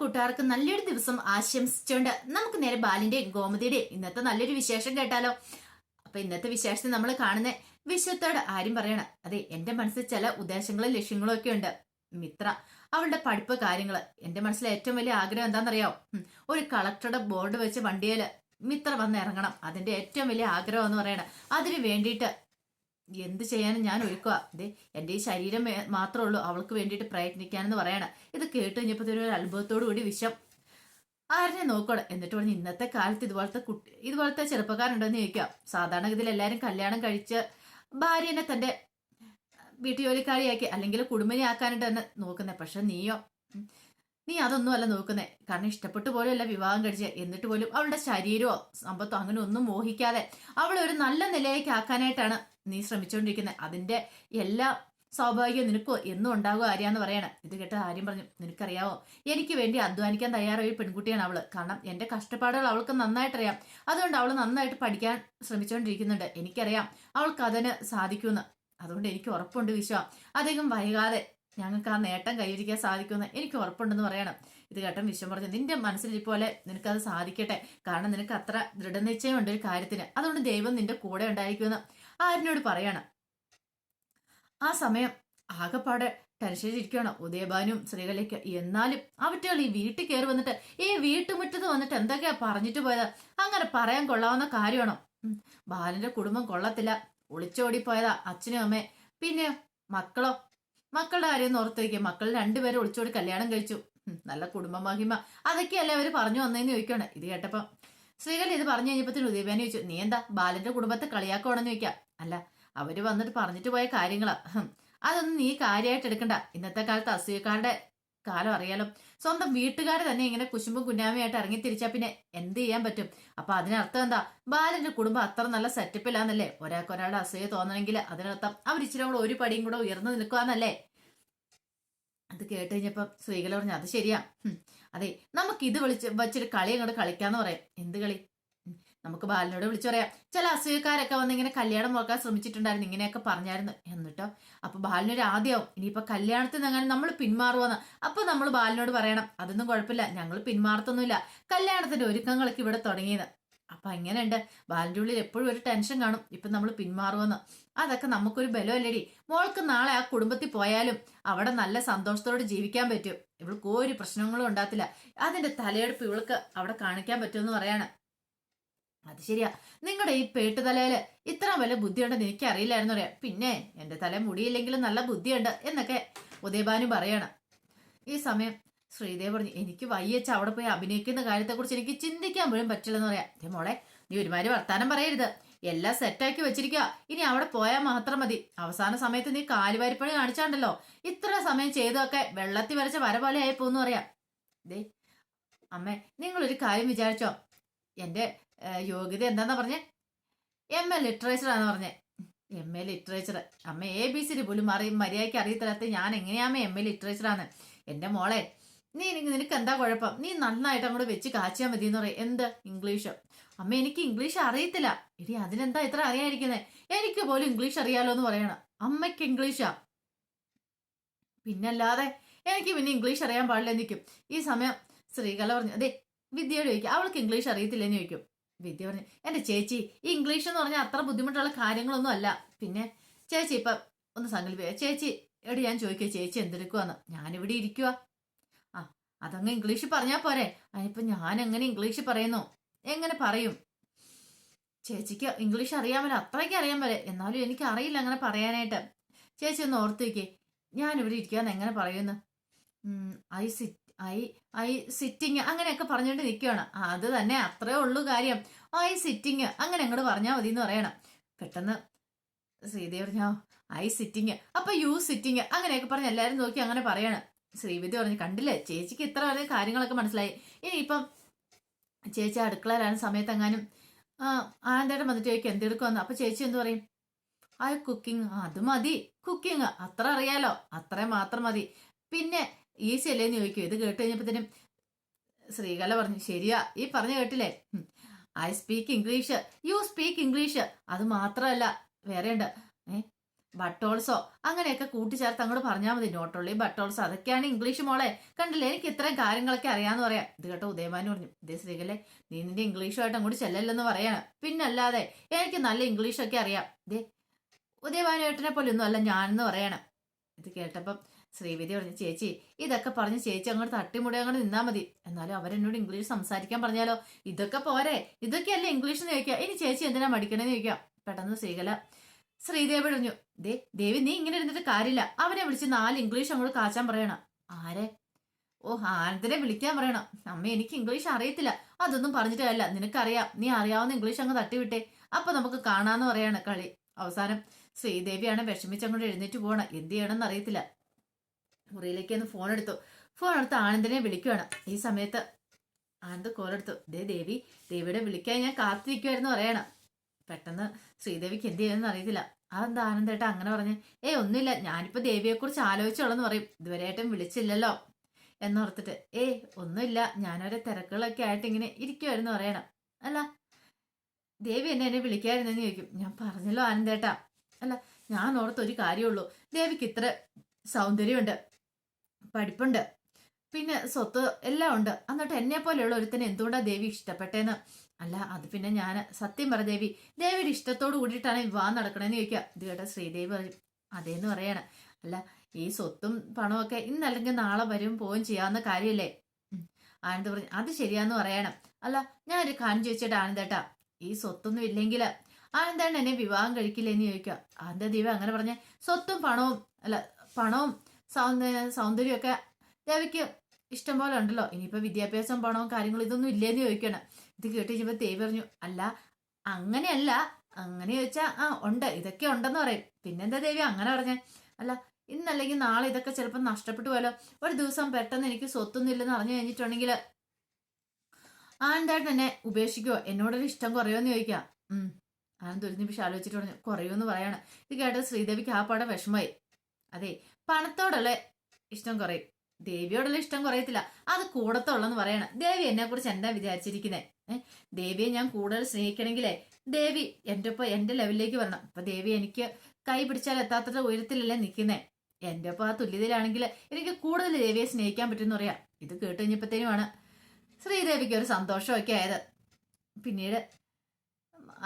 കൂട്ടുകാർക്ക് നല്ലൊരു ദിവസം ആശംസിച്ചുകൊണ്ട് നമുക്ക് നേരെ ബാലിന്റെ ഗോമതിയുടെ ഇന്നത്തെ നല്ലൊരു വിശേഷം കേട്ടാലോ? അപ്പൊ ഇന്നത്തെ വിശേഷത്തിൽ നമ്മൾ കാണുന്ന വിശ്വത്തോട് ആരും പറയണം. അതെ എന്റെ മനസ്സിൽ ചില ഉദ്ദേശങ്ങളും ലക്ഷ്യങ്ങളും ഒക്കെ ഉണ്ട്. മിത്ര അവളുടെ പഠിപ്പ് കാര്യങ്ങൾ എന്റെ മനസ്സിലെ ഏറ്റവും വലിയ ആഗ്രഹം എന്താണെന്നറിയോ? ഒരു കളക്ടറുടെ ബോർഡ് വെച്ച് വണ്ടിയിൽ മിത്ര വന്ന് ഇറങ്ങണം. അതിന്റെ ഏറ്റവും വലിയ ആഗ്രഹം എന്ന് പറയണം. അതിന് വേണ്ടിയിട്ട് എന്ത് ചെയ്യാനും ഞാൻ ഒരുക്കുക. അതെ എന്റെ ഈ ശരീരം മാത്രമേ ഉള്ളൂ. അവൾക്ക് വേണ്ടിയിട്ട് പ്രയത്നിക്കാനെന്ന് പറയണം. ഇത് കേട്ട് കഴിഞ്ഞപ്പോൾ ഒരു അത്ഭുതത്തോടു കൂടി വിഷം. ആരെ നോക്കണം എന്നിട്ട് പറഞ്ഞ് ഇന്നത്തെ കാലത്ത് ഇതുപോലത്തെ കുട്ടി ഇതുപോലത്തെ ചെറുപ്പക്കാരുണ്ടോന്ന് ചോദിക്കാം. സാധാരണഗതിയിൽ എല്ലാവരും കല്യാണം കഴിച്ച് ഭാര്യനെ തന്റെ വീട്ടുജോലിക്കാരിയാക്കി അല്ലെങ്കിൽ കുടുംബിനിയാക്കാനായിട്ട് എന്ന് നോക്കുന്നത് പക്ഷെ നീയോ? നീ അതൊന്നുമല്ല നോക്കുന്നേ. കാരണം ഇഷ്ടപ്പെട്ടു പോലെയല്ല വിവാഹം കഴിച്ച്. എന്നിട്ട് പോലും അവളുടെ ശരീരമോ സമ്പത്തോ അങ്ങനെ ഒന്നും മോഹിക്കാതെ അവളെ ഒരു നല്ല നിലയിലേക്ക് ആക്കാനായിട്ടാണ് നീ ശ്രമിച്ചുകൊണ്ടിരിക്കുന്നത് അതിന്റെ എല്ലാ സ്വാഭാവികം നിനക്കോ എന്നും ഉണ്ടാകുമോ ആര്യ എന്ന് പറയണം. ഇത് കേട്ട ആര്യം പറഞ്ഞു നിനക്കറിയാവോ എനിക്ക് വേണ്ടി അധ്വാനിക്കാൻ തയ്യാറായ പെൺകുട്ടിയാണ് അവൾ. കാരണം എന്റെ കഷ്ടപ്പാടുകൾ അവൾക്ക് നന്നായിട്ടറിയാം. അതുകൊണ്ട് അവൾ നന്നായിട്ട് പഠിക്കാൻ ശ്രമിച്ചുകൊണ്ടിരിക്കുന്നുണ്ട് എനിക്കറിയാം അവൾക്ക് അതിന് സാധിക്കുമെന്ന്. അതുകൊണ്ട് എനിക്ക് ഉറപ്പുണ്ട് വിശ്വ. അധികം വൈകാതെ ഞങ്ങൾക്ക് ആ നേട്ടം കൈവരിക്കാൻ സാധിക്കുമെന്ന് എനിക്ക് ഉറപ്പുണ്ടെന്ന് പറയണം. ഇത് കേട്ടോ വിശ്വം പറഞ്ഞു നിന്റെ ഇതുപോലെ നിനക്കത് സാധിക്കട്ടെ. കാരണം നിനക്ക് അത്ര ദൃഢനിശ്ചയമുണ്ട് ഒരു കാര്യത്തിന്. അതുകൊണ്ട് ദൈവം നിന്റെ കൂടെ ഉണ്ടായിരിക്കുമെന്ന് ആരിനോട് പറയണം? ആ സമയം ആകെപ്പാടെ ടെൻഷനിരിക്കുകയാണ് ഉദയഭാനും ശ്രീകലയ്ക്ക്. എന്നാലും അവറ്റകൾ ഈ വീട്ടിൽ കയറി വന്നിട്ട് ഈ വീട്ടുമുറ്റത്ത് വന്നിട്ട് എന്തൊക്കെയാ പറഞ്ഞിട്ട് പോയത്? അങ്ങനെ പറയാൻ കൊള്ളാവുന്ന കാര്യമാണോ? ബാലന്റെ കുടുംബം കൊള്ളത്തില്ല. ഒളിച്ചോടിപ്പോയതാ അച്ഛനും അമ്മേ പിന്നെ മക്കളോ? മക്കളുടെ കാര്യം ഓർത്തിരിക്കുക മക്കൾ രണ്ടുപേരും ഒളിച്ചോടി കല്യാണം കഴിച്ചു. നല്ല കുടുംബ മഹിമ. അതൊക്കെയല്ലേ അവർ പറഞ്ഞു വന്നതെന്ന് ചോദിക്കണം. ഇത് കേട്ടപ്പം ശ്രീകല ഇത് പറഞ്ഞു കഴിഞ്ഞപ്പോ ഉദയഭാനി ചോദിച്ചു നീ എന്താ ബാലന്റെ കുടുംബത്തെ കളിയാക്കുവാണെന്ന് ചോദിക്കാം? അല്ല അവർ വന്നിട്ട് പറഞ്ഞിട്ട് പോയ കാര്യങ്ങളാ. അതൊന്നും നീ കാര്യമായിട്ട് എടുക്കണ്ട. ഇന്നത്തെ കാലത്ത് അസൂയക്കാരുടെ കാലം അറിയാലോ. സ്വന്തം വീട്ടുകാർ തന്നെ ഇങ്ങനെ കുശുമ്പും കുഞ്ഞാമയായിട്ട് ഇറങ്ങി തിരിച്ചാ പിന്നെ എന്ത് ചെയ്യാൻ പറ്റും? അപ്പൊ അതിനർത്ഥം എന്താ? ബാലന്റെ കുടുംബം അത്ര നല്ല സെറ്റപ്പിലാന്നല്ലേ? ഒരാൾക്കൊരാളുടെ അസൂയ തോന്നണമെങ്കിൽ അതിനർത്ഥം അവർ ഇച്ചിരി കൂടെ ഒരു പടിയും കൂടെ ഉയർന്നു നിൽക്കുവാന്നല്ലേ? അത് കേട്ട് കഴിഞ്ഞപ്പം ശ്രീകല പറഞ്ഞു അത് ശരിയാ. അതെ നമുക്ക് ഇത് വിളിച്ച് വെച്ചിട്ട് കളി അങ്ങോട്ട് കളിക്കാന്ന് പറയാം. എന്ത് കളി. നമുക്ക് ബാലനോട് വിളിച്ചു പറയാം ചില അസൂയക്കാരൊക്കെ വന്ന് ഇങ്ങനെ കല്യാണം നോക്കാൻ ശ്രമിച്ചിട്ടുണ്ടായിരുന്നു ഇങ്ങനെയൊക്കെ പറഞ്ഞായിരുന്നു. എന്നിട്ടോ അപ്പൊ ബാലനൊരു ആദ്യമാവും ഇനിയിപ്പൊ കല്യാണത്തിൽ നിന്ന് അങ്ങനെ നമ്മൾ പിന്മാറുമെന്ന് അപ്പൊ നമ്മൾ ബാലനോട് പറയണം അതൊന്നും കുഴപ്പമില്ല ഞങ്ങൾ പിന്മാറത്തൊന്നുമില്ല കല്യാണത്തിന്റെ ഒരുക്കങ്ങളൊക്കെ ഇവിടെ തുടങ്ങിയത് അപ്പൊ അങ്ങനെയുണ്ട് ബാലിന്റെ ഉള്ളിൽ എപ്പോഴും ഒരു ടെൻഷൻ കാണും ഇപ്പൊ നമ്മൾ പിന്മാറുമെന്ന് അതൊക്കെ നമുക്കൊരു ബലമല്ലേടി മോൾക്ക് നാളെ ആ കുടുംബത്തിൽ പോയാലും അവിടെ നല്ല സന്തോഷത്തോടെ ജീവിക്കാൻ പറ്റും ഇവൾക്ക് ഒരു പ്രശ്നങ്ങളും ഉണ്ടാകത്തില്ല അതിന്റെ തലയെടുപ്പ് ഇവൾക്ക് അവിടെ കാണിക്കാൻ പറ്റുമെന്ന് പറയാണ്. അത് ശരിയാ. നിങ്ങളുടെ ഈ പേട്ടുതലയിൽ ഇത്ര വലിയ ബുദ്ധിയുണ്ടെന്ന് എനിക്ക് അറിയില്ലായിരുന്നു അറിയാം പിന്നെ എന്റെ തല മുടിയില്ലെങ്കിലും നല്ല ബുദ്ധിയുണ്ട് എന്നൊക്കെ ഉദയഭാനു പറയണം. ഈ സമയം ശ്രീദേവ് പറഞ്ഞു എനിക്ക് വയ്യച്ച അവിടെ പോയി അഭിനയിക്കുന്ന കാര്യത്തെക്കുറിച്ച് എനിക്ക് ചിന്തിക്കാൻ പോലും പറ്റില്ലെന്ന് പറയാം. ദേ മോളെ നീ ഒരുമാതിരി വർത്താനം പറയരുത്. എല്ലാം സെറ്റാക്കി വെച്ചിരിക്കുക ഇനി അവിടെ പോയാൽ മാത്രം മതി. അവസാന സമയത്ത് നീ കാലുവാരിപ്പണി കാണിച്ചാണ്ടല്ലോ. ഇത്ര സമയം ചെയ്തൊക്കെ വെള്ളത്തിൽ വരച്ച വര പോലെ ആയി പോന്നു പറയാം. ദേ അമ്മേ നിങ്ങളൊരു കാര്യം വിചാരിച്ചോ? എന്റെ യോഗ്യത എന്താന്നാ പറഞ്ഞേ? എം എ ലിറ്ററേച്ചർ ആണെന്ന് പറഞ്ഞേ. എം എ ലിറ്ററേച്ചർ അമ്മ എ ബി സി ഡി പോലും അറി മര്യാദയ്ക്ക് അറിയത്തില്ലാത്ത ഞാൻ എങ്ങനെയാമ്മ എം എ ലിറ്ററേച്ചർ ആണ് എന്റെ മോളെ നീ എനിക്ക് നിനക്ക് എന്താ കുഴപ്പം? നീ നന്നായിട്ട് അങ്ങോട്ട് വെച്ച് കാച്ചിയാൽ മതി എന്ന് പറയും. എന്ത്? ഇംഗ്ലീഷ്? അമ്മ എനിക്ക് ഇംഗ്ലീഷ് അറിയത്തില്ല. ഇനി അതിനെന്താ ഇത്ര അറിയാതിരിക്കുന്നത് എനിക്ക് പോലും ഇംഗ്ലീഷ് അറിയാലോ എന്ന് പറയണം. അമ്മയ്ക്ക് ഇംഗ്ലീഷാ? പിന്നല്ലാതെ എനിക്ക് പിന്നെ ഇംഗ്ലീഷ് അറിയാൻ പാടില്ല നിൽക്കും ഈ സമയം ശ്രീകല പറഞ്ഞു അതെ വിദ്യയോട് ചോദിക്കും. അവൾക്ക് ഇംഗ്ലീഷ് അറിയത്തില്ലെന്ന് ചോദിക്കും. വിദ്യ പറഞ്ഞു എന്റെ ചേച്ചി ഈ ഇംഗ്ലീഷ് എന്ന് പറഞ്ഞാൽ അത്ര ബുദ്ധിമുട്ടുള്ള കാര്യങ്ങളൊന്നും അല്ല. പിന്നെ ചേച്ചി ഇപ്പം ഒന്ന് സങ്കല്പിക്കുക ചേച്ചി എടി ഞാൻ ചോദിക്കുക ചേച്ചി എന്തെടുക്കുവാന്ന്? ഞാനിവിടെ ഇരിക്കുക ആ അതങ്ങ് ഇംഗ്ലീഷ് പറഞ്ഞാൽ പോരെ. അതിനിപ്പോ ഞാൻ എങ്ങനെ ഇംഗ്ലീഷ് പറയുന്നു? എങ്ങനെ പറയും? ചേച്ചിക്ക് ഇംഗ്ലീഷ് അറിയാൻ പോലെ അത്രയ്ക്ക് അറിയാൻ പോലെ എന്നാലും എനിക്ക് അറിയില്ല അങ്ങനെ പറയാനായിട്ട്. ചേച്ചി ഒന്ന് ഓർത്ത് വയ്ക്കേ ഞാനിവിടെ ഇരിക്കാന്ന് എങ്ങനെ പറയുന്നു? I sit I I sitting അങ്ങനെയൊക്കെ പറഞ്ഞുകൊണ്ട് നിൽക്കുകയാണ് അത് തന്നെ അത്രേ ഉള്ളൂ കാര്യം. ഐ സിറ്റിങ് അങ്ങനെ അങ്ങോട്ട് പറഞ്ഞാൽ മതി എന്ന് പറയണം. പെട്ടെന്ന് ശ്രീദേവി പറഞ്ഞോ ഐ സിറ്റിങ് അപ്പൊ യു സിറ്റിങ് അങ്ങനെയൊക്കെ പറഞ്ഞ് എല്ലാവരും നോക്കി അങ്ങനെ പറയാണ്. ശ്രീവിദ്യ പറഞ്ഞു കണ്ടില്ലേ? ചേച്ചിക്ക് ഇത്ര വലിയ കാര്യങ്ങളൊക്കെ മനസ്സിലായി. ഇനിയിപ്പം ചേച്ചി അടുക്കളയിലാണ് സമയത്ത് എങ്ങാനും ആന്തേട്ടൻ വന്നിട്ട് ചോദിക്കും എന്തെടുക്കുമെന്ന് അപ്പൊ ചേച്ചി എന്ത് പറയും? ആ കുക്കിംഗ് അത് മതി. കുക്കിംഗ് അത്ര അറിയാലോ. അത്ര മാത്രം മതി. പിന്നെ ഈസി അല്ലേന്ന് ചോദിക്കും ഇത് കേട്ട് കഴിഞ്ഞപ്പോഴത്തേനും ശ്രീകല പറഞ്ഞു ശരിയാ ഈ പറഞ്ഞു കേട്ടില്ലേ? I speak English you speak English അത് മാത്രമല്ല വേറെ ഉണ്ട് ഏ ബട്ടോൾസോ അങ്ങനെയൊക്കെ കൂട്ടിച്ചേർത്ത് അങ്ങോട്ട് പറഞ്ഞാൽ മതി. നോട്ടുള്ളി ബട്ടോൾസോ അതൊക്കെയാണ് ഇംഗ്ലീഷ് മോളെ. കണ്ടില്ലേ? എനിക്ക് ഇത്രയും കാര്യങ്ങളൊക്കെ അറിയാന്ന് പറയാം. ഇത് കേട്ടോ ഉദയമാനു പറഞ്ഞു. ഇതേ സ്ത്രീകളെ നീ നിന്റെ ഇംഗ്ലീഷുമായിട്ട് അങ്ങോട്ട് ചെല്ലല്ലെന്ന് പറയാണ്. പിന്നല്ലാതെ എനിക്ക് നല്ല ഇംഗ്ലീഷൊക്കെ അറിയാം. ഇതേ ഉദയമാനു ഏട്ടനെ പോലെ ഒന്നും അല്ല ഞാനെന്ന് പറയണം. ഇത് കേട്ടപ്പം ശ്രീവിധി പറഞ്ഞു ചേച്ചി ഇതൊക്കെ പറഞ്ഞ് ചേച്ചി അങ്ങോട്ട് തട്ടിമുടി അങ്ങോട്ട് നിന്നാ മതി. എന്നാലും അവരെന്നോട് ഇംഗ്ലീഷ് സംസാരിക്കാൻ പറഞ്ഞാലോ? ഇതൊക്കെ പോരെ. ഇതൊക്കെയല്ലേ ഇംഗ്ലീഷ് എന്ന് ചോദിക്കുക. ഇനി ചേച്ചി എന്തിനാ മടിക്കണേന്ന് ചോദിക്കാം പെട്ടെന്ന് ശ്രീകല ശ്രീദേവി പറഞ്ഞു ദേ ദേവി നീ ഇങ്ങനെ ഇരുന്നിട്ട് കാര്യമില്ല. അവനെ വിളിച്ച് നാല് ഇംഗ്ലീഷ് അങ്ങോട്ട് കാച്ചാൻ പറയണം. ആരെ? ഓ ആനന്ദിനെ വിളിക്കാൻ പറയണം. അമ്മ എനിക്ക് ഇംഗ്ലീഷ് അറിയത്തില്ല. അതൊന്നും പറഞ്ഞിട്ട് കാര്യമില്ല. നിനക്കറിയാം. നീ അറിയാവുന്ന ഇംഗ്ലീഷ് അങ്ങ് തട്ടിവിട്ടേ. അപ്പൊ നമുക്ക് കാണാന്ന് പറയാണ് കളി. അവസാനം ശ്രീദേവിയാണ് വിഷമിച്ചങ്ങോട്ട് എഴുന്നേറ്റ് പോകണം എന്ത് ചെയ്യണമെന്ന് അറിയത്തില്ല. മുറിയിലേക്ക് ഒന്ന് ഫോൺ എടുത്തു. ഫോൺ എടുത്ത് ആനന്ദനെ വിളിക്കുകയാണ് ഈ സമയത്ത് ആനന്ദ് കോൾ എടുത്തു. ദേ ദേവി ദേവിയുടെ വിളിക്കാൻ ഞാൻ കാത്തിരിക്കുമായിരുന്നു പറയണം. പെട്ടെന്ന് ശ്രീദേവിക്ക് എന്ത് ചെയ്യുമെന്ന് അറിയത്തില്ല. അതെന്താ ആനന്ദേട്ടാ അങ്ങനെ പറഞ്ഞ്? ഏ ഒന്നുമില്ല. ഞാനിപ്പോൾ ദേവിയെക്കുറിച്ച് ആലോചിച്ചോളെന്ന് പറയും. ഇതുവരെയായിട്ടും വിളിച്ചില്ലല്ലോ. എന്നോർത്തിട്ട് ഏ ഒന്നുമില്ല. ഞാനൊരു തിരക്കുകളൊക്കെ ആയിട്ട് ഇങ്ങനെ ഇരിക്കുമായിരുന്നു പറയണം. അല്ല ദേവി എന്നെ എന്നെ വിളിക്കായിരുന്നെന്ന് ചോദിക്കും. ഞാൻ പറഞ്ഞല്ലോ ആനന്ദേട്ടാ അല്ല ഞാൻ ഓർത്ത ഒരു കാര്യമുള്ളൂ ദേവിക്ക് ഇത്ര സൗന്ദര്യമുണ്ട്. പഠിപ്പുണ്ട്. പിന്നെ സ്വത്ത് എല്ലാം ഉണ്ട്. എന്നിട്ട് എന്നെ പോലെയുള്ള ഒരുത്തനെ എന്തുകൊണ്ടാണ് ദേവി ഇഷ്ടപ്പെട്ടേന്ന്? അല്ല അത് പിന്നെ ഞാൻ സത്യം പറ ദേവി. ദേവിയുടെ ഇഷ്ടത്തോട് കൂടിയിട്ടാണ് വിവാഹം നടക്കണമെന്ന് ചോദിക്കുക ഇത് കേട്ട ശ്രീദേവി പറയും അതേന്ന് പറയാണ്. അല്ല ഈ സ്വത്തും പണമൊക്കെ ഇന്നല്ലെങ്കിൽ നാളെ വരും പോവും ചെയ്യാവുന്ന കാര്യമല്ലേ. ആനന്ദ് പറഞ്ഞു അത് ശരിയാന്ന് പറയണം. അല്ല ഞാൻ ഒരു കാണി ചോദിച്ചിട്ട് ആനന്ദേട്ടാ ഈ സ്വത്തൊന്നും ഇല്ലെങ്കിൽ ആനന്ദേട്ടൻ എന്നെ വിവാഹം കഴിക്കില്ലെന്ന് ചോദിക്കുക ആനന്ദ ദീപ അങ്ങനെ പറഞ്ഞ സ്വത്തും പണവും അല്ല പണവും സൗന്ദര്യ സൗന്ദര്യമൊക്കെ ദേവിക്ക് ഇഷ്ടം പോലെ ഉണ്ടല്ലോ ഇനിയിപ്പോൾ വിദ്യാഭ്യാസം പണവും കാര്യങ്ങളും ഇതൊന്നും ഇല്ലേന്ന് ചോദിക്കണം. ഇത് കേട്ട് ദേവി പറഞ്ഞു അല്ല അങ്ങനെയല്ല. അങ്ങനെ ചോദിച്ചാൽ ആ ഉണ്ട്. ഇതൊക്കെ ഉണ്ടെന്ന് പറയും. പിന്നെന്താ ദേവി അങ്ങനെ പറഞ്ഞേ? അല്ല ഇന്നല്ലെങ്കിൽ നാളെ ഇതൊക്കെ ചിലപ്പോൾ നഷ്ടപ്പെട്ടു പോയാലോ? ഒരു ദിവസം പെട്ടെന്ന് എനിക്ക് സ്വത്തൊന്നും ഇല്ലെന്ന് അറിഞ്ഞു കഴിഞ്ഞിട്ടുണ്ടെങ്കിൽ ആനന്ദായിട്ട് എന്നെ ഉപേക്ഷിക്കുവോ? എന്നോടൊരു ഇഷ്ടം കുറയുമെന്ന് ചോദിക്കാം. ആനന്ദ് ഒരു നിമിഷം ആലോചിച്ചിട്ട് പറഞ്ഞു കുറയുമെന്ന് പറയാണ്. ഇത് കേട്ടത് ശ്രീദേവിക്ക് ആ പാടെ വിഷമമായി. അതെ പണത്തോടുള്ള ഇഷ്ടം കുറയും. ദേവിയോടുള്ള ഇഷ്ടം കുറയത്തില്ല. അത് കൂടത്തുള്ളെന്ന് പറയണം. ദേവി എന്നെ കുറിച്ച് എന്താ വിചാരിച്ചിരിക്കുന്നത് ദേവിയെ ഞാൻ കൂടുതൽ സ്നേഹിക്കണമെങ്കിലേ ദേവി എന്റെ ഒപ്പം എന്റെ ലെവലിലേക്ക് വരണം. ഇപ്പൊ ദേവി എനിക്ക് കൈ പിടിച്ചാൽ എത്താത്ത ഉയരത്തിലല്ലേ നിൽക്കുന്നേ? എന്റെ ഒപ്പം ആ തുല്യതയിലാണെങ്കിൽ എനിക്ക് കൂടുതൽ ദേവിയെ സ്നേഹിക്കാൻ പറ്റുമെന്ന് പറയാം. ഇത് കേട്ട് കഴിഞ്ഞപ്പോഴത്തേനുമാണ് ശ്രീദേവിക്ക് ഒരു സന്തോഷമൊക്കെ ആയത്. പിന്നീട്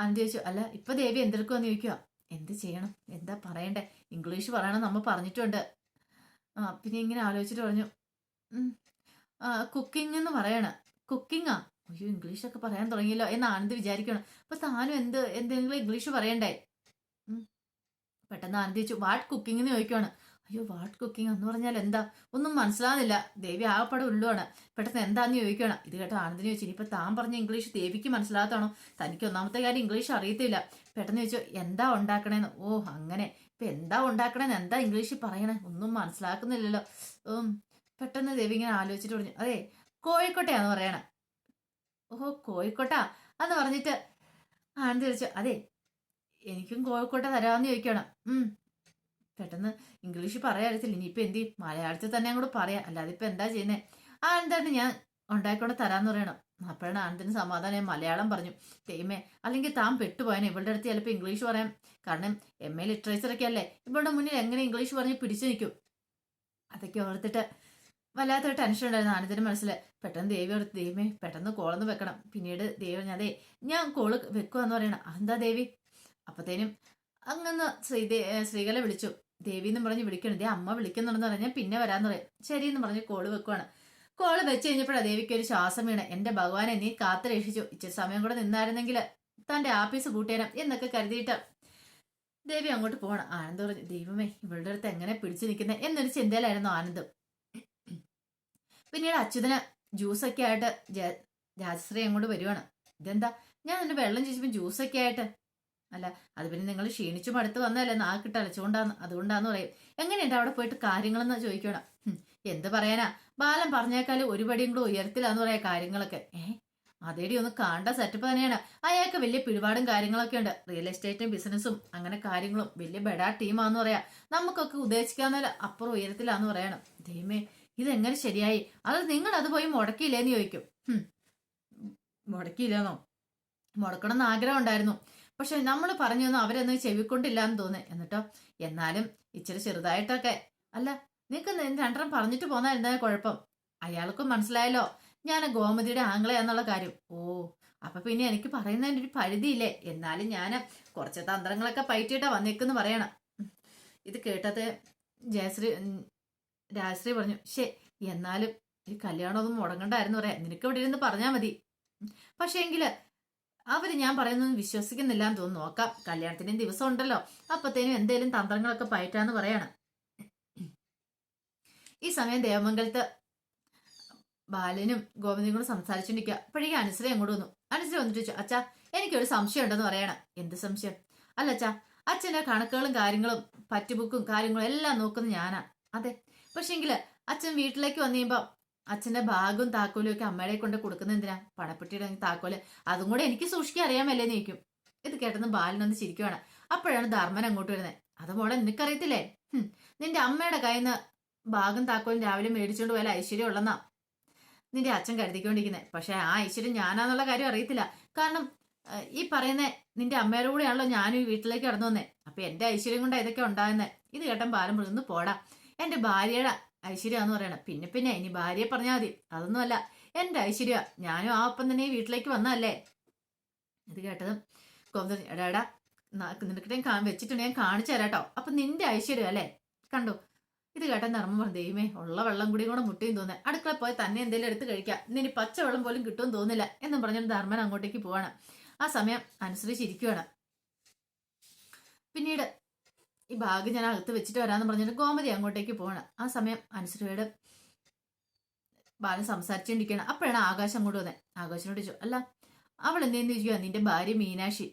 ആനന്ദ് ചോദിച്ചു അല്ല ഇപ്പൊ ദേവി എന്തെടുക്കുമെന്ന് ചോദിക്കുക എന്ത് ചെയ്യണം? എന്താ പറയണ്ടേ? ഇംഗ്ലീഷ് പറയണം നമ്മൾ പറഞ്ഞിട്ടുണ്ട്. ആ പിന്നെ ഇങ്ങനെ ആലോചിച്ചിട്ട് പറഞ്ഞു കുക്കിംഗ് എന്ന് പറയണ. കുക്കിങ്ങാ അയ്യോ ഇംഗ്ലീഷൊക്കെ പറയാൻ തുടങ്ങിയല്ലോ എന്ന് വിചാരിക്കണം. അപ്പൊ താനും എന്ത് എന്തെങ്കിലും ഇംഗ്ലീഷ് പറയണ്ടേ? പെട്ടെന്ന് ആനന്ദ് ചോദിച്ചു വാട്ട് കുക്കിംഗ് എന്ന് ചോദിക്കുവാണ്. അയ്യോ വാട്ട് കുക്കിംഗ് എന്ന് പറഞ്ഞാൽ എന്താ? ഒന്നും മനസ്സിലാകുന്നില്ല ദേവി ആകപ്പാടെ ഉള്ളുവാണ്. പെട്ടെന്ന് എന്താന്ന് ചോദിക്കണം ഇത് കേട്ടോ ആനന്ദിന് ചോദിച്ചു ഇനിയിപ്പോൾ താൻ പറഞ്ഞ ഇംഗ്ലീഷ് ദേവിക്ക് മനസ്സിലാകത്താണോ? തനിക്ക് ഒന്നാമത്തെ കാര്യം ഇംഗ്ലീഷ് അറിയത്തില്ല. പെട്ടെന്ന് ചോദിച്ചു എന്താ ഉണ്ടാക്കണേന്ന്? ഓ അങ്ങനെ ഇപ്പൊ എന്താ ഉണ്ടാക്കണേന്ന് എന്താ ഇംഗ്ലീഷിൽ പറയണേ? ഒന്നും മനസ്സിലാക്കുന്നില്ലല്ലോ. പെട്ടെന്ന് ദേവി ഇങ്ങനെ ആലോചിച്ചിട്ട് പറഞ്ഞു അതെ കോഴിക്കോട്ടയാന്ന് പറയണേ. ഓഹോ കോഴിക്കോട്ട? എന്ന് പറഞ്ഞിട്ട് ആനന്ദ് ചോദിച്ചു അതെ എനിക്കും കോഴിക്കോട്ട തരാമെന്ന് ചോദിക്കണം. പെട്ടെന്ന് ഇംഗ്ലീഷ് പറയാൻ അറിയത്തില്ല. ഇനിയിപ്പോ എന്ത്? മലയാളത്തിൽ തന്നെ അങ്ങോട്ട് പറയാം. അല്ലാതെ ഇപ്പൊ എന്താ ചെയ്യുന്നേ? എന്താണ് ഞാൻ ഉണ്ടാക്കിക്കൊണ്ട് തരാന്ന് പറയണം. അപ്പോഴാണ് ആനന്ദിന് സമാധാനം മലയാളം പറഞ്ഞു. തെയ്മേ അല്ലെങ്കിൽ താൻ പെട്ടുപോയനെ. ഇവളുടെ അടുത്ത് ചിലപ്പോൾ ഇംഗ്ലീഷ് പറയാം. കാരണം എം എ ലിറ്ററേച്ചർ ഒക്കെ അല്ലേ? ഇവളുടെ മുന്നിൽ എങ്ങനെ ഇംഗ്ലീഷ് പറഞ്ഞ് പിടിച്ചു നിൽക്കും? അതൊക്കെ ഓർത്തിട്ട് വല്ലാത്തൊരു ടെൻഷൻ ഉണ്ടായിരുന്നു ആനന്ദിന്റെ മനസ്സിൽ പെട്ടെന്ന് ദേവി ഓർത്ത് ദൈവമേ പെട്ടെന്ന് കോളൊന്ന് വെക്കണം. പിന്നീട് ദേവി പറഞ്ഞു അതെ ഞാൻ കോൾ വെക്കുവാന്ന് പറയണം. അതെന്താ ദേവി? അപ്പത്തേനും അങ്ങനെ ശ്രീദേ ശ്രീകല വിളിച്ചു. ദേവി എന്ന് പറഞ്ഞ് വിളിക്കണം ദേ അമ്മ വിളിക്കുന്നുണ്ടെന്ന് പറഞ്ഞാൽ പിന്നെ വരാന്ന് പറയും. ശരി എന്ന് പറഞ്ഞ് കോൾ വെക്കുവാണ്. കോൾ വെച്ച് കഴിഞ്ഞപ്പോഴാണ് ദേവിക്ക് ഒരു ശ്വാസം വീണ്. എന്റെ ഭഗവാനെ നീ കാത്തു രക്ഷിച്ചു ഇച്ചിരി സമയം കൂടെ നിന്നായിരുന്നെങ്കിൽ തന്റെ ആഫീസ് പൂട്ടിയേനം എന്നൊക്കെ കരുതിയിട്ട് ദേവി അങ്ങോട്ട് പോകണം ആനന്ദ് പറഞ്ഞു ദൈവമേ ഇവളുടെ അടുത്ത് എങ്ങനെ പിടിച്ചു നിൽക്കുന്നത് എന്നൊരു ചിന്തയിലായിരുന്നു ആനന്ദ്. പിന്നീട് അച്യുതന് ജ്യൂസൊക്കെ ആയിട്ട് രാജശ്രീ അങ്ങോട്ട് വരുവാണ്. ഇതെന്താ? ഞാൻ നിന്റെ വെള്ളം ചോദിച്ചപ്പോൾ ജ്യൂസൊക്കെ ആയിട്ട് അല്ല അത് പിന്നെ നിങ്ങൾ ക്ഷീണിച്ചു മടുത്ത് വന്നതല്ലേ? നാക്കിട്ട് അലച്ചുകൊണ്ടാന്ന് അതുകൊണ്ടാന്ന് പറയും. എങ്ങനെയുണ്ട് അവിടെ പോയിട്ട് കാര്യങ്ങളെന്ന് ചോദിക്കണം എന്ത് പറയാനാ? ബാലൻ പറഞ്ഞേക്കാൾ ഒരു പടിയും കൂടെ ഉയരത്തിലാന്ന് പറയാ കാര്യങ്ങളൊക്കെ. ഏ? അതേടി ഒന്ന് കാണേണ്ട സെറ്റപ്പ് തന്നെയാണ്. അയാൾക്ക് വലിയ പിടിപാടും കാര്യങ്ങളൊക്കെ ഉണ്ട്. റിയൽ എസ്റ്റേറ്റും ബിസിനസ്സും അങ്ങനെ കാര്യങ്ങളും വലിയ ബെഡാ ടീമാന്ന് പറയാ. നമുക്കൊക്കെ ഉദ്ദേശിക്കാന്നല്ല അപ്പുറം ഉയരത്തിലാന്ന് പറയണം. ദൈവമേ ഇതെങ്ങനെ ശരിയായി? അത് നിങ്ങൾ അത് പോയി മുടക്കിയില്ലേന്ന് ചോദിക്കും. മുടക്കിയില്ലെന്നോ? മുടക്കണം എന്ന് ആഗ്രഹം ഉണ്ടായിരുന്നു. പക്ഷെ നമ്മൾ പറഞ്ഞൊന്നും അവരൊന്നും ചെവിക്കൊണ്ടില്ല എന്ന് തോന്നുന്നു. എന്നിട്ടോ? എന്നാലും ഇച്ചിരി ചെറുതായിട്ടൊക്കെ. അല്ല നിനക്ക് രണ്ടെണ്ണം പറഞ്ഞിട്ട് പോന്നാ എന്താ കുഴപ്പം? അയാൾക്കും മനസ്സിലായല്ലോ. ഞാൻ ഗോമതിയുടെ ആംഗ്ലയാന്നുള്ള കാര്യം. ഓ അപ്പൊ പിന്നെ എനിക്ക് പറയുന്നതിന്റെ ഒരു പരിധിയില്ലേ? എന്നാലും ഞാൻ കുറച്ച് തന്ത്രങ്ങളൊക്കെ പയറ്റിയിട്ടാ വന്നേക്കെന്ന് പറയണം. ഇത് കേട്ടത് ജയശ്രീ രാജശ്രീ പറഞ്ഞു ശേ എന്നാലും ഈ കല്യാണം ഒന്നും മുടങ്ങണ്ടായിരുന്നു പറയാം. നിനക്ക് ഇവിടെ ഇരുന്ന് പറഞ്ഞാൽ മതി. പക്ഷേ എങ്കിൽ അവർ ഞാൻ പറയുന്നൊന്നും വിശ്വസിക്കുന്നില്ല എന്ന് തോന്നുന്നു. നോക്കാം കല്യാണത്തിന് ദിവസം ഉണ്ടല്ലോ. അപ്പത്തേനും എന്തേലും തന്ത്രങ്ങളൊക്കെ പയറ്റാന്ന് പറയണം. ഈ സമയം ദേവമംഗലത്ത് ബാലനും ഗോവിന്ദനും കൂടെ സംസാരിച്ചോണ്ടിരിക്കുക അപ്പോഴേക്കും അനുസരി അങ്ങോട്ട് വന്നു. അനുസരി വന്നിട്ട് ചോദിച്ചു അച്ഛാ എനിക്കൊരു സംശയം ഉണ്ടെന്ന് പറയണം. എന്ത് സംശയം? അല്ല അച്ഛാ അച്ഛന്റെ കണക്കുകളും കാര്യങ്ങളും പറ്റുബുക്കും കാര്യങ്ങളും എല്ലാം നോക്കുന്നത് ഞാനാ. അതെ പക്ഷേങ്കിൽ അച്ഛൻ വീട്ടിലേക്ക് വന്നു കഴിയുമ്പോൾ അച്ഛന്റെ ബാഗും താക്കോലും ഒക്കെ അമ്മയുടെ കൊണ്ട് കൊടുക്കുന്നത് എന്തിനാ? പണപ്പെട്ടിയുടെ താക്കോൽ. അതും കൂടെ എനിക്ക് സൂക്ഷിക്കാൻ അറിയാമല്ലേ നീക്കും ഇത് കേട്ടെന്ന് ബാലനൊന്ന് ചിരിക്കുവാണ്. അപ്പോഴാണ് ധർമ്മൻ അങ്ങോട്ട് വരുന്നത്. അത് മോളെ നിനക്കറിയത്തില്ലേ നിന്റെ അമ്മയുടെ കയ്യിൽ നിന്ന് ബാഗും താക്കോലും രാവിലെ മേടിച്ചോണ്ട് പോയാൽ ഐശ്വര്യം ഉള്ളെന്നാ. നിന്റെ അച്ഛൻ കരുതിക്കൊണ്ടിരിക്കുന്നത് പക്ഷെ ആ ഐശ്വര്യം ഞാനാന്നുള്ള കാര്യം അറിയത്തില്ല. കാരണം ഈ പറയുന്ന നിന്റെ അമ്മയുടെ കൂടെയാണല്ലോ ഞാനും ഈ വീട്ടിലേക്ക് കടന്നു വന്നേ അപ്പൊ എന്റെ ഐശ്വര്യം കൊണ്ടാ ഇതൊക്കെ ഉണ്ടാകുന്നത് ഇത് കേട്ടൻ ബാലം മൃന്ന് പോടാ. എന്റെ ഭാര്യയുടെ ഐശ്വര്യാന്ന് പറയണം. പിന്നെ പിന്നെ ഇനി ഭാര്യയെ പറഞ്ഞാൽ മതി. അതൊന്നുമല്ല. എന്റെ ഐശ്വര്യ ഞാനും ആ ഒപ്പം തന്നെ ഈ വീട്ടിലേക്ക് വന്നതല്ലേ. ഇത് കേട്ടതും കോന്തൻ എടാ എടാ ന- നിനക്ക് ഞാൻ വെച്ചിട്ടുണ്ട് ഞാൻ കാണിച്ചു തരാട്ടോ. അപ്പൊ നിന്റെ ഐശ്വര്യം അല്ലേ? കണ്ടോ? ഇത് കേട്ട പറഞ്ഞു ദൈവമേ ഉള്ള വെള്ളം കൂടി കൂടെ മുട്ടിയും തോന്നേ അടുക്കള പോയി തന്നെ എന്തെങ്കിലും എടുത്ത് കഴിക്കാം. ഇനി പച്ചവെള്ളം പോലും കിട്ടുമെന്ന് തോന്നില്ല എന്നും പറഞ്ഞിട്ട് ധർമ്മൻ അങ്ങോട്ടേക്ക് പോവാണ്. ആ സമയം അനുസരിച്ചിരിക്കുവാണ് പിന്നീട് ഈ ബാഗ് ഞാൻ അകത്ത് വെച്ചിട്ട് വരാന്ന് പറഞ്ഞിട്ട് ഗോമതി അങ്ങോട്ടേക്ക് പോവാണ്. ആ സമയം അനുസരിയോട് ബാലൻ സംസാരിച്ചുകൊണ്ടിരിക്കുകയാണ് അപ്പോഴാണ് ആകാശം അങ്ങോട്ട് വന്നത് ആകാശിനോട് ചോദിച്ചു അല്ല അവൾ എന്തെന്ന് ചോദിക്കുക നിന്റെ ഭാര്യ മീനാക്ഷി.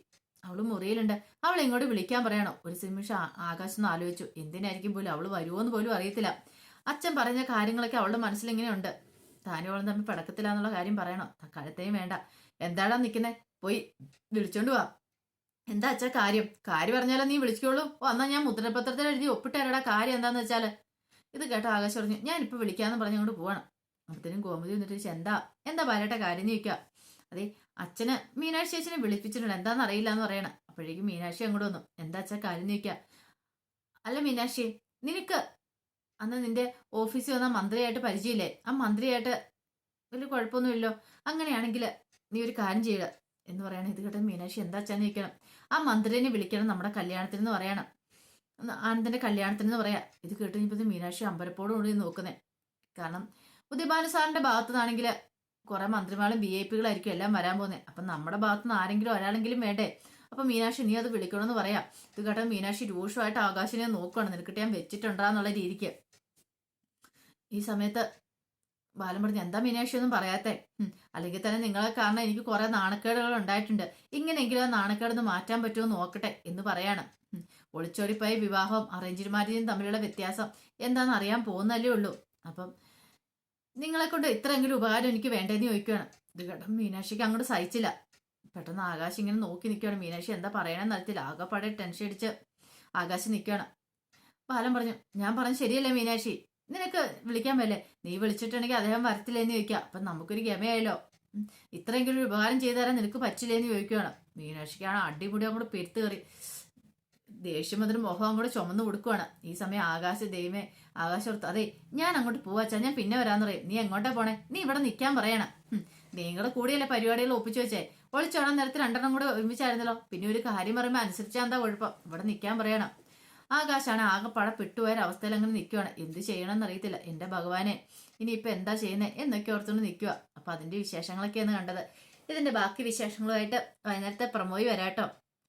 അവൾ മുറിയിലുണ്ട്. അവൾ ഇങ്ങോട്ട് വിളിക്കാൻ പറയണോ. ഒരു നിമിഷം ആകാശം ഒന്ന് ആലോചിച്ചു. എന്തിനായിരിക്കും പോലും അവൾ വരുമോന്ന് പോലും അറിയത്തില്ല. അച്ഛൻ പറഞ്ഞ കാര്യങ്ങളൊക്കെ അവളുടെ മനസ്സിൽ ഇങ്ങനെയുണ്ട് താനും അവളും തമ്മിൽ പടക്കത്തില്ലാന്നുള്ള കാര്യം പറയണോ. തക്കാലത്തെയും വേണ്ട. എന്താടാ നിൽക്കുന്നേ പോയി വിളിച്ചോണ്ട് വാ. എന്താ അച്ഛാ കാര്യം? കാര്യം പറഞ്ഞാലോ നീ വിളിച്ചോളൂ. ഓ എന്നാ ഞാൻ മുദ്രപത്രത്തിൽ എഴുതി ഒപ്പിട്ടാരടാ. കാര്യം എന്താന്ന് വെച്ചാൽ. ഇത് കേട്ടോ ആകാശം പറഞ്ഞു ഞാൻ ഇപ്പൊ വിളിക്കാന്ന് അങ്ങോട്ട് പോവാണ്. അപ്പത്തേനും ഗോമതി വന്നിട്ട് എന്താ? എന്താ പറയട്ടെ കാര്യം? ചോദിക്കുക. അതെ അച്ഛന് മീനാക്ഷി അച്ഛനെ വിളിപ്പിച്ചിട്ടുണ്ട്. എന്താന്ന് അറിയില്ല എന്ന് പറയണം. അപ്പോഴേക്കും മീനാക്ഷി അങ്ങോട്ട് വന്നു. എന്താ അച്ഛാ കാര്യം ചോദിക്കുക അല്ല മീനാക്ഷി നിനക്ക് അന്ന് നിന്റെ ഓഫീസിൽ വന്ന മന്ത്രിയായിട്ട് പരിചയമില്ലേ? ആ മന്ത്രിയായിട്ട് വലിയ കുഴപ്പമൊന്നുമില്ലല്ലോ. അങ്ങനെയാണെങ്കിൽ നീ ഒരു കാര്യം ചെയ്യുക എന്ന് പറയണം. ഇത് കേട്ടത് മീനാക്ഷി എന്താ അച്ഛാന്ന് ചോദിക്കണം. ആ മന്ത്രിനെ വിളിക്കണം നമ്മുടെ കല്യാണത്തിന് എന്ന് പറയണം. ആനന്ദന്റെ കല്യാണത്തിന് എന്ന് പറയാം. ഇത് കേട്ട് കഴിഞ്ഞപ്പോൾ മീനാക്ഷി അമ്പരപ്പോടുകൂടി നോക്കുന്നേ. കാരണം ഉദയബാലു സാറിന്റെ ഭാഗത്തു നിന്നാണെങ്കിൽ കുറെ മന്ത്രിമാരും ബി ഐ പികളായിരിക്കും എല്ലാം വരാൻ പോകുന്നത് അപ്പം നമ്മുടെ ഭാഗത്ത് നിന്ന് ആരെങ്കിലും ഒരാളെങ്കിലും വേണ്ടേ? അപ്പൊ മീനാക്ഷി നീ അത് വിളിക്കണമെന്ന് പറയാം. ഇത് കേട്ടോ മീനാക്ഷി രൂക്ഷമായിട്ട് ആകാശിനെ നോക്കുകയാണ് നിനക്കിട്ട് ഞാൻ വെച്ചിട്ടുണ്ടാന്നുള്ള രീതിക്ക്. ഈ സമയത്ത് ബാലൻ പറഞ്ഞു എന്താ മീനാക്ഷി ഒന്നും പറയാത്തെ? അല്ലെങ്കിൽ തന്നെ നിങ്ങളെ കാരണം എനിക്ക് കുറെ നാണക്കേടുകൾ ഉണ്ടായിട്ടുണ്ട്. ഇങ്ങനെയെങ്കിലും ആ നാണക്കേടൊന്ന് മാറ്റാൻ പറ്റുമോ നോക്കട്ടെ എന്ന് പറയാണ്. ഉം, വിവാഹം അറേഞ്ച്ഡ് തമ്മിലുള്ള വ്യത്യാസം എന്താണെന്ന് അറിയാൻ പോകുന്നല്ലേ ഉള്ളൂ. അപ്പം നിങ്ങളെ കൊണ്ട് ഇത്രയെങ്കിലും ഉപകാരം എനിക്ക് വേണ്ടതെന്ന് ചോദിക്കുകയാണ് ഇത് കേട്ടോ മീനാക്ഷിക്ക് അങ്ങോട്ട് സഹിച്ചില്ല. പെട്ടെന്ന് ആകാശ് ഇങ്ങനെ നോക്കി നിൽക്കുകയാണ് മീനാക്ഷി എന്താ പറയണമെന്ന് അറിയത്തില്ല. ആകെപ്പാടെ ടെൻഷൻ അടിച്ച് ആകാശം നിൽക്കുകയാണ് ബാലൻ പറഞ്ഞു ഞാൻ പറഞ്ഞു ശരിയല്ലേ മീനാക്ഷി? നിനക്ക് വിളിക്കാൻ പറ്റില്ലേ നീ വിളിച്ചിട്ടുണ്ടെങ്കിൽ അദ്ദേഹം വരത്തില്ലേന്ന് ചോദിക്കുക അപ്പം നമുക്കൊരു ഗമയായല്ലോ. ഇത്രയെങ്കിലും ഒരു ഉപകാരം ചെയ്തു തരാൻ നിനക്ക് പറ്റില്ലേന്ന് ചോദിക്കുകയാണ് മീനാക്ഷിക്കാണ് അടിമുടി അങ്ങോട്ട് പെരുത്ത് കയറി. ദേഷ്യം അതിന് മുഖം അങ്ങോട്ട് ചുമന്ന് കൊടുക്കുവാണ്. ഈ സമയം ആകാശ ദൈവമേ ആകാശം ഓർത്ത് അതെ ഞാൻ അങ്ങോട്ട് പോവാച്ചാ ഞാൻ പിന്നെ വരാന്ന് പറയും. നീ എങ്ങോട്ടാ പോണേ? നീ ഇവിടെ നിൽക്കാൻ പറയണം. നിങ്ങളുടെ കൂടെയല്ലേ പരിപാടികൾ ഒപ്പിച്ചു വെച്ചേ? ഒളിച്ചോടാൻ നേരത്തെ രണ്ടെണ്ണം കൂടെ ഒരുമിച്ചായിരുന്നല്ലോ. പിന്നെ ഒരു കാര്യം പറയുമ്പോൾ അനുസരിച്ചാ എന്താ കുഴപ്പം? ഇവിടെ നിൽക്കാൻ പറയണം. ആകാശാണ് ആകെ ആകെപ്പാടെ പെട്ടുപോയ അവസ്ഥയിൽ അങ്ങനെ നിൽക്കുവാണ് എന്ത് ചെയ്യണമെന്ന് അറിയത്തില്ല. എന്റെ ഭഗവാനെ ഇനിയിപ്പോ എന്താ ചെയ്യുന്നത് എന്നൊക്കെ ഓർത്തുകൊണ്ട് നിൽക്കുക അപ്പൊ അതിന്റെ വിശേഷങ്ങളൊക്കെയാണ് കണ്ടത്. ഇതിന്റെ ബാക്കി വിശേഷങ്ങളുമായിട്ട് വൈകുന്നേരത്തെ പ്രമോയി വരാട്ടോ.